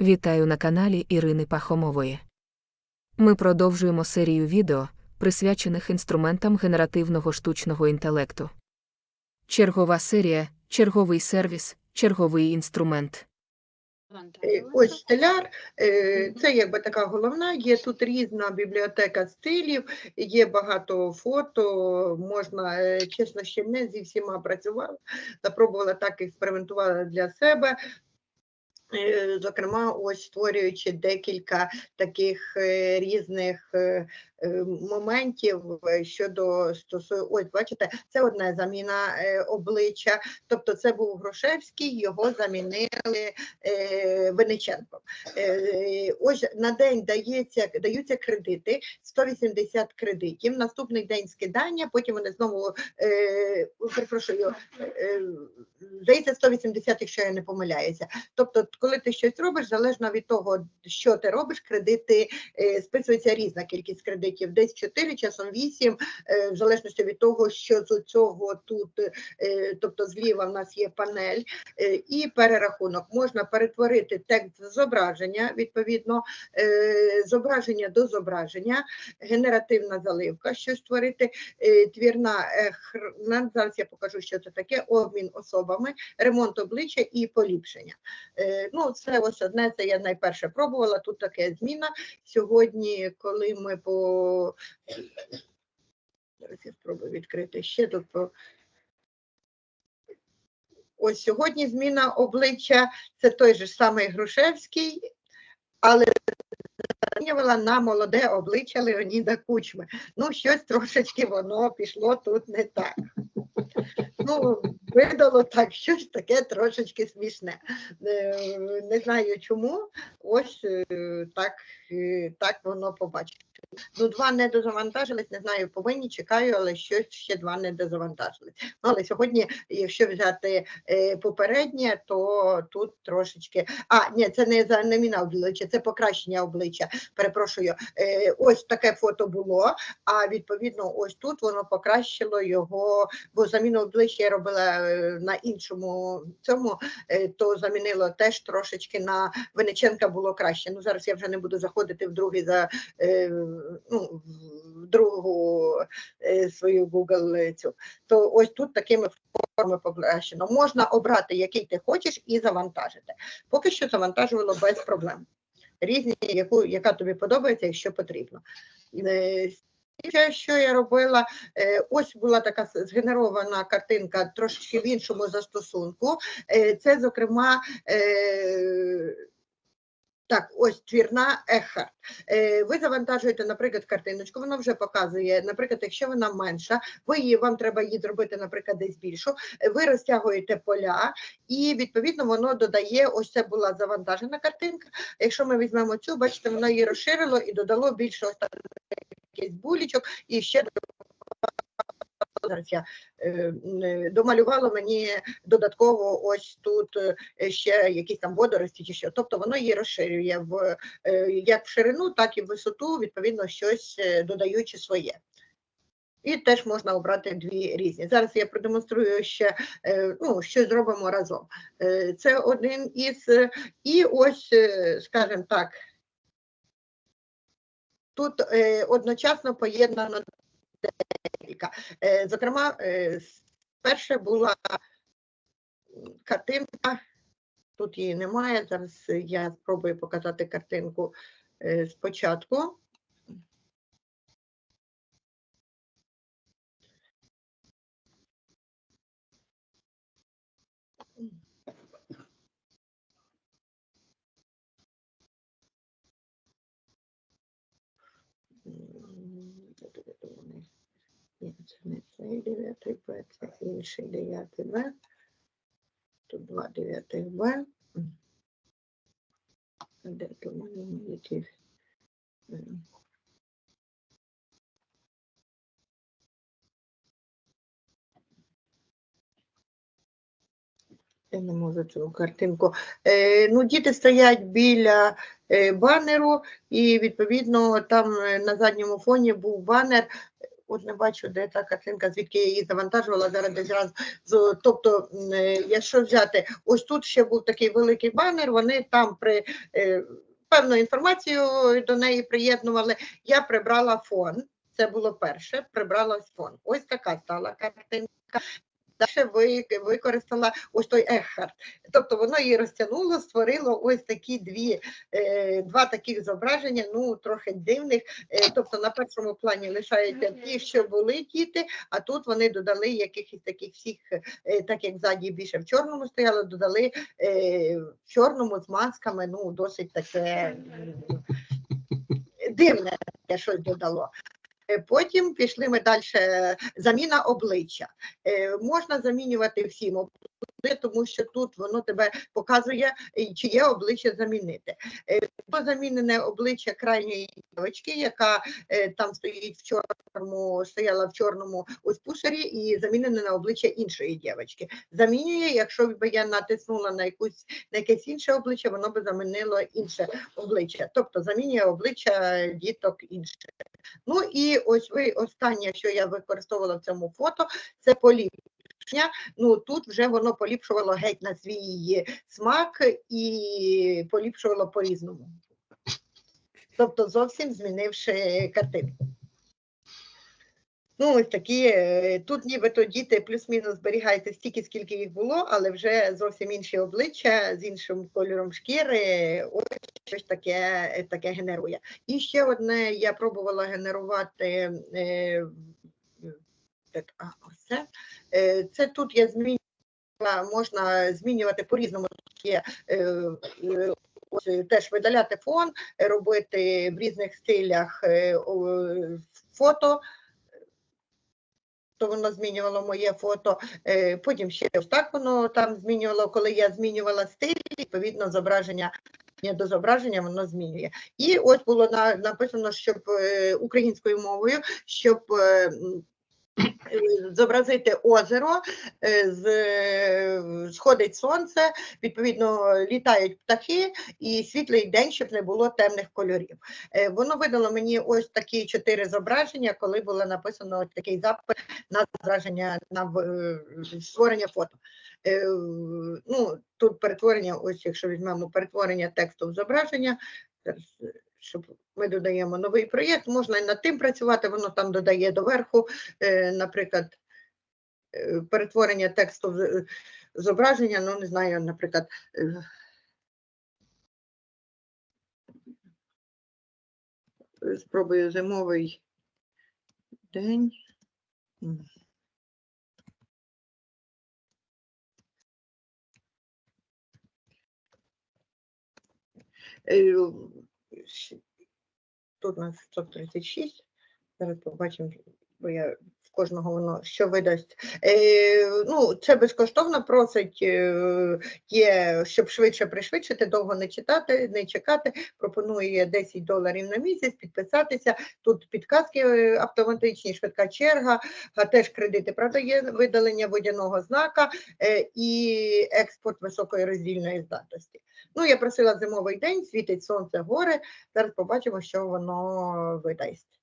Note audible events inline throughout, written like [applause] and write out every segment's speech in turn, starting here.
Вітаю на каналі Ірини Пахомової. Ми продовжуємо серію відео, присвячених інструментам генеративного штучного інтелекту. Чергова серія, черговий сервіс, черговий інструмент. Е, Ось стеляр, е, це якби така головна, є тут різна бібліотека стилів, є багато фото, можна, е, чесно, ще не зі всіма працювала, запробувала так експериментувала для себе. Е, Зокрема, ось створюючи декілька таких е, різних е, моментів е, щодо стосу. Ось, бачите, це одна заміна е, обличчя. Тобто, це був Грушевський, його замінили е, Винниченком. Е, Ось на день дається, даються кредити, 180 кредитів. Наступний день скидання, потім вони знову е, перепрошую, е, здається, 180, якщо я не помиляюся. Тобто, коли ти щось робиш, залежно від того, що ти робиш, кредити е, списується різна кількість кредитів, десь 4, часом 8, е, в залежності від того, що з цього тут, е, тобто зліва в нас є панель е, і перерахунок. Можна перетворити текст зображення, відповідно, зображення до зображення, генеративна заливка, що створити, твірна зараз я покажу, що це таке, обмін особами, ремонт обличчя і поліпшення. Ну, це ось одне, це я найперше пробувала. Тут таке зміна. Сьогодні, коли ми по зараз я спробую відкрити ще тут по. Ось сьогодні зміна обличчя це той же самий Грушевський, але замінювала на молоде обличчя Леоніда Кучми. Ну, щось трошечки воно пішло тут не так. Ну, видало так, щось таке трошечки смішне. Е, Не знаю чому, ось е, так, е, так воно побачить. Ну, два не дозавантажились, не знаю, повинні, чекаю, але щось ще два не дозавантажились. Ну, але сьогодні, якщо взяти е, попереднє, то тут трошечки. А, ні, це не заміна обличчя, це покращення обличчя. Перепрошую, е, ось таке фото було, а відповідно, ось тут воно покращило його, бо заміну обличчя я робила е, на іншому цьому, е, то замінило теж трошечки на Винниченка було краще. Ну зараз я вже не буду заходити в другий за е, ну, в другу е, свою Google. То ось тут такими формами покращено. Можна обрати, який ти хочеш, і завантажити. Поки що завантажувало без проблем. Різні, яку, яка тобі подобається, якщо потрібно. Е, що я робила, е, ось була така згенерована картинка трошечки в іншому застосунку. Це, зокрема, так, ось твірна Ехарт. Е, Ви завантажуєте, наприклад, картиночку, воно вже показує, наприклад, якщо вона менша, ви її, вам треба її зробити, наприклад, десь більшу, е, ви розтягуєте поля, і відповідно воно додає, ось це була завантажена картинка. Якщо ми візьмемо цю, бачите, воно її розширило і додало більше ось якийсь булічок, і ще зараз я е, е, домалювало мені додатково ось тут е, ще якісь там водорості чи що. Тобто воно її розширює в як в ширину, так і в висоту, відповідно, щось додаючи своє. І теж можна обрати дві різні. Зараз я продемонструю ще, ну, що зробимо разом. Це один із, і ось, скажімо так, тут одночасно поєднано декілька. Е, Зокрема, перша була картинка, тут її немає. Зараз е, я спробую показати картинку е, спочатку. Вони? Ні, це не цей дев'ятий Б, це інший дев'ятий Б. Тут два дев'ятих Б. Де то мене мої Я не можу цю картинку. Е, ну, діти стоять біля е, банеру, і відповідно там е, на задньому фоні був банер от не бачу, де та картинка, звідки я її завантажувала зараз десь раз. Тобто, е, якщо взяти, ось тут ще був такий великий банер, вони там при е, певну інформацію до неї приєднували. Я прибрала фон. Це було перше, прибрала фон. Ось така стала картинка. Далі використала ось той Ехарт. Тобто воно її розтягнуло, створило ось такі дві, е, два таких зображення, ну трохи дивних. Е, тобто на першому плані лишаються ті, що були діти, а тут вони додали якихось таких всіх, е, так як ззаді більше в чорному стояло, додали в чорному з масками, ну досить таке дивне таке щось додало. Е, Потім пішли ми далі. Заміна обличчя. Е, можна замінювати всім обличчя, тому що тут воно тебе показує, е, чи є обличчя замінити. Е, замінене обличчя крайньої дівчинки, яка е, там стоїть в чорному, стояла в чорному пушері, і замінене на обличчя іншої дівчинки. Замінює, якщо б я натиснула на якусь на якесь інше обличчя, воно би замінило інше обличчя. Тобто замінює обличчя діток інше. Ну і ось ви останнє, що я використовувала в цьому фото, це поліпшення. Ну тут вже воно поліпшувало геть на свій смак і поліпшувало по-різному. Тобто зовсім змінивши картинку. Ну, ось такі, е, тут нібито діти плюс-мінус зберігаються стільки, скільки їх було, але вже зовсім інші обличчя з іншим кольором шкіри. Ось щось таке, таке генерує. І ще одне я пробувала генерувати. Е, так, а, ось це. Е, тут я змінювала, можна змінювати по-різному. Є, е, е, ось, е, теж видаляти фон, е, робити в різних стилях е, фото. То воно змінювало моє фото. Е, Потім ще так воно там змінювало, коли я змінювала стиль, відповідно, зображення до зображення воно змінює. І ось було на, написано, щоб е, українською мовою, щоб е, [clears throat] зобразити озеро, е, з, е, сходить сонце, відповідно літають птахи і світлий день, щоб не було темних кольорів. Е, Воно видало мені ось такі чотири зображення, коли було написано такий запит на зображення на створення фото. Ну, тут перетворення, ось якщо візьмемо перетворення тексту в зображення, щоб ми додаємо новий проєкт, можна і над тим працювати, воно там додає доверху, е, наприклад, е, перетворення тексту в е, зображення, ну не знаю, наприклад. Спробую зимовий день. Тут нас 136. Зараз побачимо, бо я в кожного воно що видасть. Е, ну, це безкоштовно просить, е, є, щоб швидше пришвидшити, довго не читати, не чекати. Пропонує 10 доларів на місяць підписатися. Тут підказки е, автоматичні, швидка черга, а теж кредити. Правда, є видалення водяного знака е, і експорт високої роздільної здатності. Ну, я просила зимовий день, світить сонце, гори. Зараз побачимо, що воно видасть.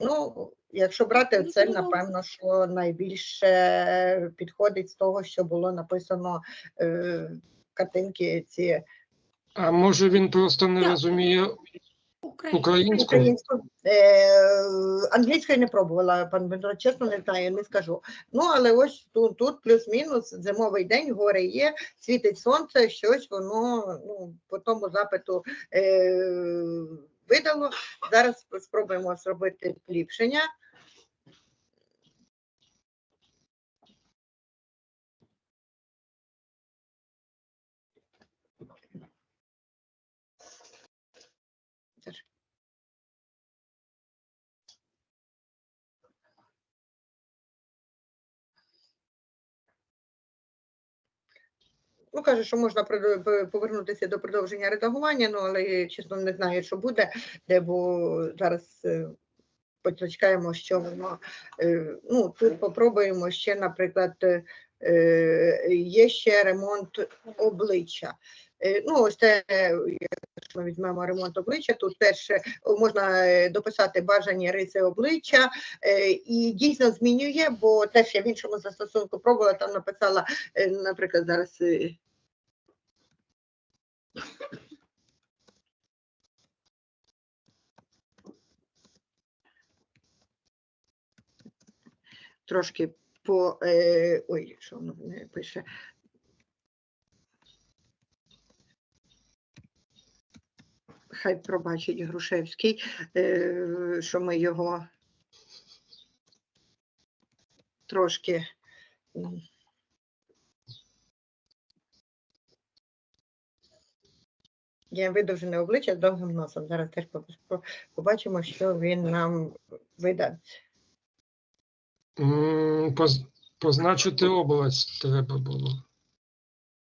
Ну, якщо брати це, напевно, що найбільше підходить з того, що було написано е, картинки ці А може він просто не розуміє Українською. українською? Е, англійською не пробувала, пан Дмитро, чесно не знаю, не скажу. Ну, але ось тут, тут плюс-мінус зимовий день, гори є, світить сонце, щось воно ну, по тому запиту е, видало. Зараз спробуємо зробити поліпшення. Ну, каже, що можна повернутися до продовження редагування, ну але чесно не знаю, що буде, де бо зараз е, почекаємо, що воно. е, Ну, тут попробуємо ще, наприклад, е, є ще ремонт обличчя. Е, Ну, ось це, е, якщо ми візьмемо ремонт обличчя, тут теж е, можна е, дописати бажані риси обличчя е, і дійсно змінює, бо теж я в іншому застосунку пробувала, там написала, е, наприклад, зараз. е, Трошки по. Е, ой, що воно не пише. Хай пробачить Грушевський, е, що ми його трошки. м, Є видовжене обличчя з довгим носом. Зараз теж по- по- побачимо, що він нам видасть. Поз- Позначити область треба було.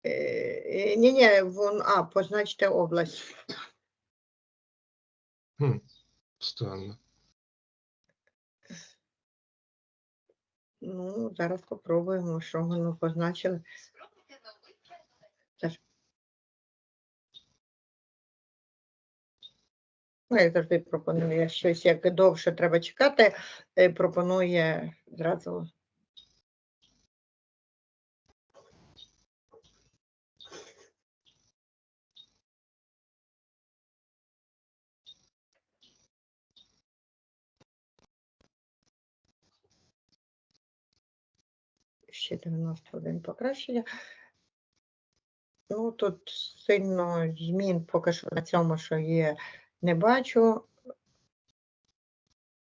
Е, Ні, ні, вон, а, позначте область. Хм, Странно. Ну, зараз попробуємо, що воно позначили. Це ж- Ну, я завжди пропоную щось, як довше треба чекати, е, пропонує зразу. Ще 91 покращення. Ну, тут сильно змін поки що на цьому, що є, не бачу.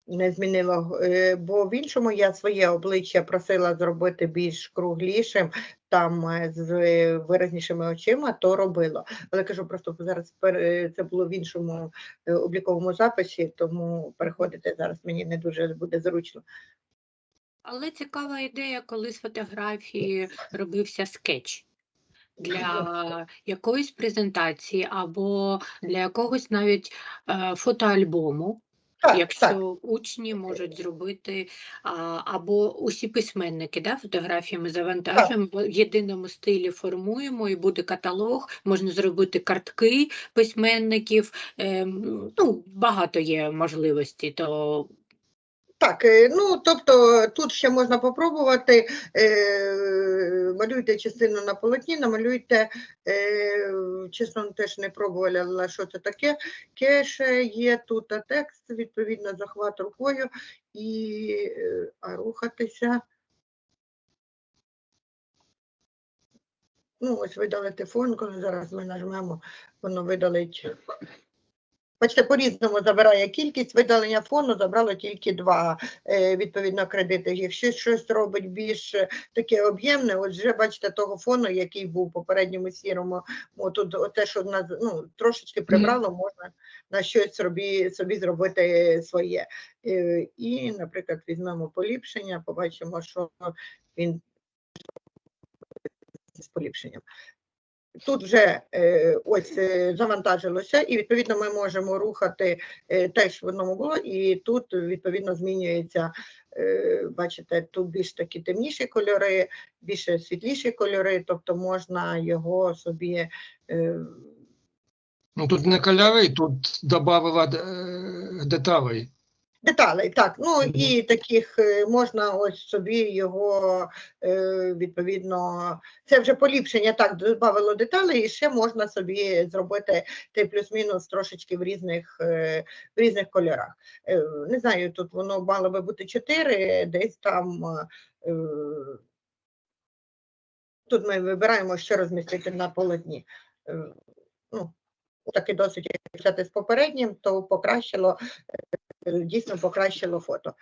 Не змінило, е, бо в іншому я своє обличчя просила зробити більш круглішим, там е, з виразнішими очима, то робила. Але кажу, просто зараз е, це було в іншому обліковому записі, тому переходити зараз мені не дуже буде зручно. Але цікава ідея, коли з фотографії робився скетч для якоїсь презентації або для якогось навіть е, фотоальбому. Так, Якщо так. учні можуть зробити, а, або усі письменники, да, фотографії ми завантажуємо, в єдиному стилі формуємо, і буде каталог, можна зробити картки письменників. ем, ну, багато є можливостей, то Так, е, ну тобто тут ще можна попробувати. Е, малюйте частину на полотні, намалюйте, е, чесно, теж не пробувала, але що це таке. Кеше є тут а текст, відповідно, захват рукою і е, а рухатися. Ну, ось видалити фон, коли зараз ми нажмемо, воно видалить. Бачите, по-різному забирає кількість видалення фону, забрало тільки два е, відповідно кредити. Якщо щось робить більш таке об'ємне, от вже бачите того фону, який був попередньому сірому, тут те, що на, ну, трошечки прибрало, можна на щось собі, собі зробити своє. Е, І, наприклад, візьмемо поліпшення, побачимо, що він з поліпшенням. Тут вже е, ось е, завантажилося, і відповідно ми можемо рухати е, теж в одному було, і тут відповідно змінюється. Бачите, тут більш такі темніші кольори, більше світліші кольори, тобто можна його собі. Ну тут не кольори, тут додавила деталей. Деталей, так. Ну і таких е, можна ось собі його е, відповідно. Це вже поліпшення, так, додавало деталей, і ще можна собі зробити те плюс-мінус трошечки в різних, е, в різних кольорах. Не знаю, тут воно мало би бути 4, десь там. Тут ми вибираємо, що розмістити на полотні. Ну, таки досить як взяти з попереднім, то покращило, дійсно покращило фото.